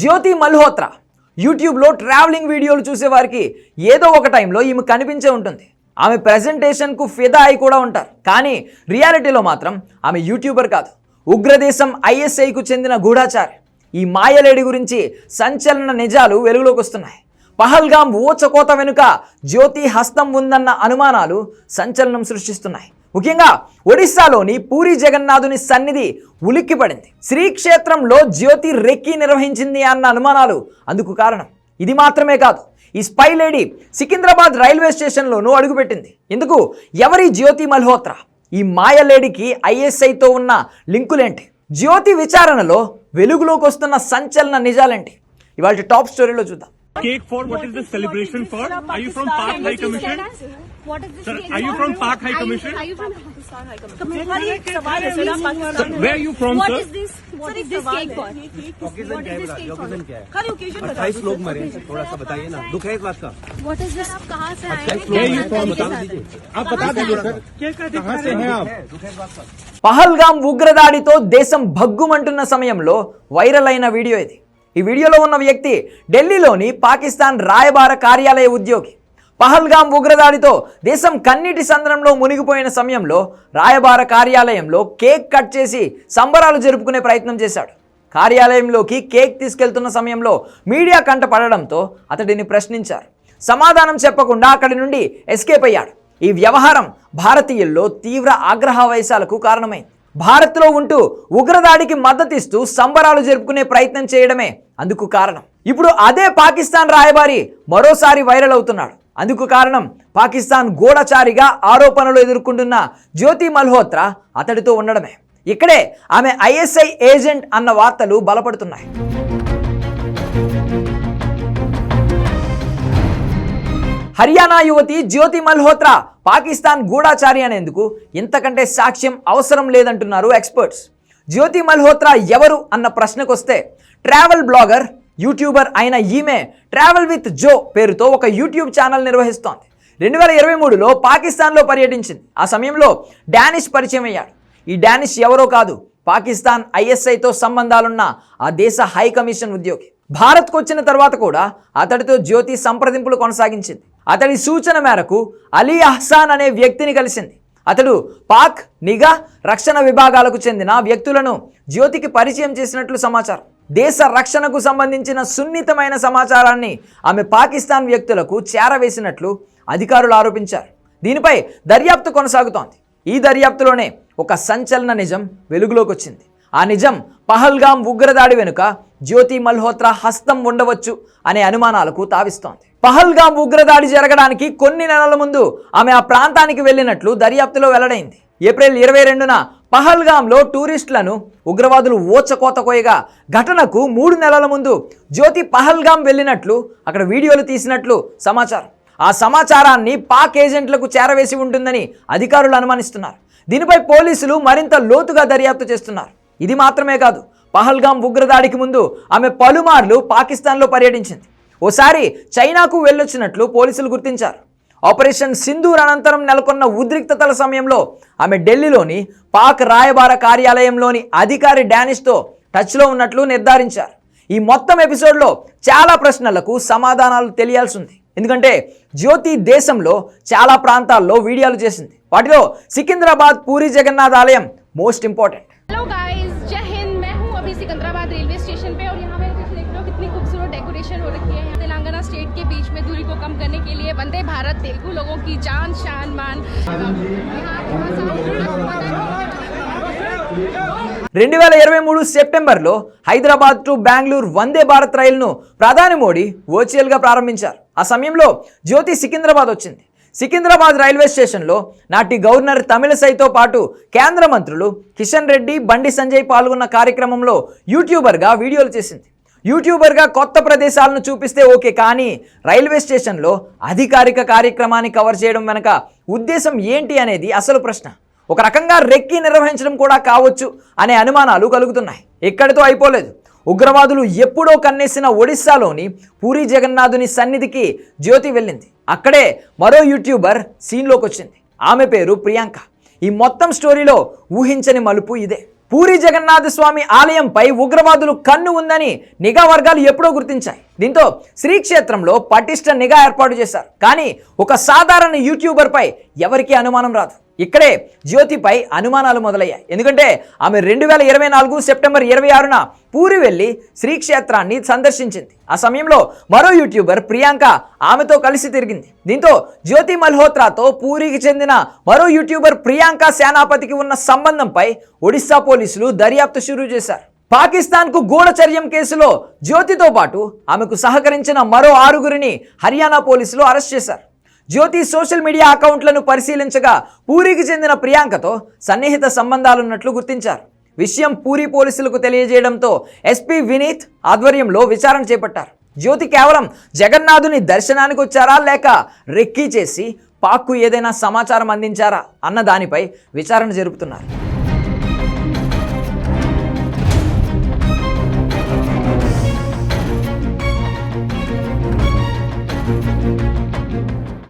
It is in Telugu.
జ్యోతి మల్హోత్రా. యూట్యూబ్లో ట్రావెలింగ్ వీడియోలు చూసేవారికి ఏదో ఒక టైంలో ఈమె కనిపించే ఉంటుంది. ఆమె ప్రెజెంటేషన్కు ఫిదా అయి కూడా ఉంటారు. కానీ రియాలిటీలో మాత్రం ఆమె యూట్యూబర్ కాదు. ఉగ్రదేశం ఐఎస్ఐకు చెందిన గూఢాచారి. ఈ మాయలేడి గురించి సంచలన నిజాలు వెలుగులోకి వస్తున్నాయి. పహల్గాం ఊచకోత వెనుక జ్యోతి హస్తం ఉందన్న అనుమానాలు సంచలనం సృష్టిస్తున్నాయి. ముఖ్యంగా ఒడిశాలోని పూరి జగన్నాథుని సన్నిధి ఉలిక్కిపడింది. శ్రీక్షేత్రంలో జ్యోతి రెక్కి నిర్వహించింది అన్న అనుమానాలు అందుకు కారణం. ఇది మాత్రమే కాదు ఈ స్పై లేడీ సికింద్రాబాద్ రైల్వే స్టేషన్లోనూ అడుగుపెట్టింది. ఎందుకు ఎవరి జ్యోతి మల్హోత్రా? ఈ మాయ లేడీకి ఐఎస్ఐతో ఉన్న లింకులేంటి? జ్యోతి విచారణలో వెలుగులోకి వస్తున్న సంచలన నిజాలేంటి? ఇవాళ టాప్ స్టోరీలో చూద్దాం. cake for what is this celebration for? Are you from Park High Commission? What is this? Sir, cake are you for? from Park High Are you- Commission? Are you from Pakistan High Commission? हर एक सवाल है सर, आप Pakistan Sir, where are you from, What sir? is this? What is this cake for? What is this cake for? Her occasion बता अट्ठाईस लोग मरे हैं, थोड़ा सा बताइए ना दुख है इस बात का What is this? आप कहाँ से आए हैं? Where are you क्या from? जानकारी बता के साथ दीजिए हैं? आप बता दीजिए सर कहाँ से हैं आप పహల్గాం ఉగ్రదాడితో దేశం భగ్గుమంటున్న సమయంలో వైరల్ అయిన వీడియో ఇది ఈ వీడియోలో ఉన్న వ్యక్తి ఢిల్లీలోని పాకిస్తాన్ రాయబార కార్యాలయ ఉద్యోగి. పహల్గాం ఉగ్రదాడితో దేశం కన్నీటి సంద్రంలో మునిగిపోయిన సమయంలో రాయబార కార్యాలయంలో కేక్ కట్ చేసి సంబరాలు జరుపుకునే ప్రయత్నం చేశాడు. కార్యాలయంలోకి కేక్ తీసుకెళ్తున్న సమయంలో మీడియా కంట పడడంతో అతడిని ప్రశ్నించారు. సమాధానం చెప్పకుండా అక్కడి నుండి ఎస్కేప్ అయ్యాడు. ఈ వ్యవహారం భారతీయుల్లో తీవ్ర ఆగ్రహవేశాలకు కారణమైంది. భారత్లో ఉంటూ ఉగ్రదాడికి మద్దతిస్తూ సంబరాలు జరుపుకునే ప్రయత్నం చేయడమే అందుకు కారణం. ఇప్పుడు అదే పాకిస్తాన్ రాయబారి మరోసారి వైరల్ అవుతున్నాడు. అందుకు కారణం పాకిస్తాన్ గూఢచారిగా ఆరోపణలు ఎదుర్కొంటున్న జ్యోతి మల్హోత్రా అతడితో ఉండడమే. ఇక్కడే ఆమె ఐఎస్ఐ ఏజెంట్ అన్న వార్తలు బలపడుతున్నాయి. హర్యానా యువతి జ్యోతి మల్హోత్రా పాకిస్తాన్ గూఢాచారి అనేందుకు ఇంతకంటే సాక్ష్యం అవసరం లేదంటున్నారు ఎక్స్పర్ట్స్. జ్యోతి మల్హోత్రా ఎవరు అన్న ప్రశ్నకొస్తే ట్రావెల్ బ్లాగర్ యూట్యూబర్ అయిన ఈమె ట్రావెల్ విత్ జో పేరుతో ఒక యూట్యూబ్ ఛానల్ నిర్వహిస్తోంది. రెండు వేల ఇరవై మూడులో పాకిస్తాన్లో పర్యటించింది. ఆ సమయంలో డానిష్ పరిచయం అయ్యాడు. ఈ డానిష్ ఎవరో కాదు పాకిస్తాన్ ఐఎస్ఐతో సంబంధాలున్న ఆ దేశ హై కమిషన్ ఉద్యోగి. భారత్కు వచ్చిన తర్వాత కూడా అతడితో జ్యోతి సంప్రదింపులు కొనసాగించింది. అతడి సూచన మేరకు అలీ అహ్సాన్ అనే వ్యక్తిని కలిసింది. అతడు పాక్ నిఘా రక్షణ విభాగాలకు చెందిన వ్యక్తులను జ్యోతికి పరిచయం చేసినట్లు సమాచారం. దేశ రక్షణకు సంబంధించిన సున్నితమైన సమాచారాన్ని ఆమె పాకిస్తాన్ వ్యక్తులకు చేరవేసినట్లు అధికారులు ఆరోపించారు. దీనిపై దర్యాప్తు కొనసాగుతోంది. ఈ దర్యాప్తులోనే ఒక సంచలన నిజం వెలుగులోకి వచ్చింది. ఆ నిజం పహల్గాం ఉగ్రదాడి వెనుక జ్యోతి మల్హోత్రా హస్తం ఉండవచ్చు అనే అనుమానాలకు తావిస్తోంది. పహల్గాం ఉగ్రదాడి జరగడానికి కొన్ని నెలల ముందు ఆమె ఆ ప్రాంతానికి వెళ్ళినట్లు దర్యాప్తులో వెల్లడైంది. ఏప్రిల్ ఇరవై రెండున పహల్గాంలో టూరిస్టులను ఉగ్రవాదులు ఓచకోత కోయగా ఘటనకు మూడు నెలల ముందు జ్యోతి పహల్గాం వెళ్ళినట్లు అక్కడ వీడియోలు తీసినట్లు సమాచారం. ఆ సమాచారాన్ని పాక్ ఏజెంట్లకు చేరవేసి ఉంటుందని అధికారులు అనుమానిస్తున్నారు. దీనిపై పోలీసులు మరింత లోతుగా దర్యాప్తు చేస్తున్నారు. ఇది మాత్రమే కాదు పహల్గాం ఉగ్రదాడికి ముందు ఆమె పలుమార్లు పాకిస్తాన్లో పర్యటించింది. ఓసారి చైనాకు వెళ్ళొచ్చినట్లు పోలీసులు గుర్తించారు. ఆపరేషన్ సింధూర్ అనంతరం నెలకొన్న ఉద్రిక్తతల సమయంలో ఆమె ఢిల్లీలోని పాక్ రాయబార కార్యాలయంలోని అధికారి డానిష్తో టచ్లో ఉన్నట్లు నిర్ధారించారు. ఈ మొత్తం ఎపిసోడ్లో చాలా ప్రశ్నలకు సమాధానాలు తెలియాల్సి ఉంది ఎందుకంటే జ్యోతి దేశంలో చాలా ప్రాంతాల్లో వీడియోలు చేసింది. వాటిలో సికింద్రాబాద్ పూరి జగన్నాథ్ ఆలయం most important. Secunderabad railway station पे और यहाँ पे जैसे देख रहे हो कितनी खूबसूरत डेकोरेशन हो रखी है यहाँ तेलंगाना स्टेट के बीच में दूरी को कम करने के लिए वंदे भारत तेलुगु लोगों की जान शान मान రెండు వేల ఇరవై మూడు సెప్టెంబర్లో హైదరాబాద్ టు బెంగళూరు వందే భారత్ రైలును ప్రధాని మోడీ వర్చువల్గా ప్రారంభించారు ఆ సమయంలో జ్యోతి సికింద్రాబాద్ వచ్చింది సికింద్రాబాద్ రైల్వే స్టేషన్లో నాటి గవర్నర్ తమిళసైతో పాటు కేంద్ర మంత్రులు కిషన్ రెడ్డి బండి సంజయ్ పాల్గొన్న కార్యక్రమంలో యూట్యూబర్గా వీడియోలు చేసింది. యూట్యూబర్గా కొత్త ప్రదేశాలను చూపిస్తే ఓకే కానీ రైల్వే స్టేషన్లో అధికారిక కార్యక్రమాన్ని కవర్ చేయడం వెనక ఉద్దేశం ఏంటి అనేది అసలు ప్రశ్న. ఒక రకంగా రెక్కి నిర్వహించడం కూడా కావచ్చు అనే అనుమానాలు కలుగుతున్నాయి. ఎక్కడితో అయిపోలేదు. ఉగ్రవాదులు ఎప్పుడో కన్నేసిన ఒడిస్సాలోని పూరి జగన్నాథుని సన్నిధికి జ్యోతి వెళ్ళింది. అక్కడే మరో యూట్యూబర్ సీన్లోకి వచ్చింది. ఆమె పేరు ప్రియాంక. ఈ మొత్తం స్టోరీలో ఊహించని మలుపు ఇదే. పూరి జగన్నాథ స్వామి ఆలయంపై ఉగ్రవాదులు కన్ను ఉందని నిఘా వర్గాలు ఎప్పుడో గుర్తించాయి. దీంతో శ్రీక్షేత్రంలో పటిష్ట నిఘా ఏర్పాటు చేశారు. కానీ ఒక సాధారణ యూట్యూబర్పై ఎవరికీ అనుమానం రాదు. ఇక్కడే జ్యోతిపై అనుమానాలు మొదలయ్యాయి. ఎందుకంటే ఆమె రెండు వేల ఇరవై నాలుగు సెప్టెంబర్ ఇరవై ఆరున పూరి వెళ్ళి శ్రీక్షేత్రాన్ని సందర్శించింది. ఆ సమయంలో మరో యూట్యూబర్ ప్రియాంక ఆమెతో కలిసి తిరిగింది. దీంతో జ్యోతి మల్హోత్రాతో పూరికి చెందిన మరో యూట్యూబర్ ప్రియాంక సేనాపతికి ఉన్న సంబంధంపై ఒడిశా పోలీసులు దర్యాప్తు షురూ చేశారు. పాకిస్తాన్కు గూఢచర్యం కేసులో జ్యోతితో పాటు ఆమెకు సహకరించిన మరో ఆరుగురిని హర్యానా పోలీసులు అరెస్ట్ చేశారు. జ్యోతి సోషల్ మీడియా అకౌంట్లను పరిశీలించగా పూరికి చెందిన ప్రియాంకతో సన్నిహిత సంబంధాలున్నట్లు గుర్తించారు. విషయం పూరి పోలీసులకు తెలియజేయడంతో ఎస్పీ వినీత్ ఆధ్వర్యంలో విచారణ చేపట్టారు. జ్యోతి కేవలం జగన్నాథుని దర్శనానికి వచ్చారా లేక రెక్కీ చేసి పాక్కు ఏదైనా సమాచారం అందించారా అన్న దానిపై విచారణ జరుపుతున్నారు.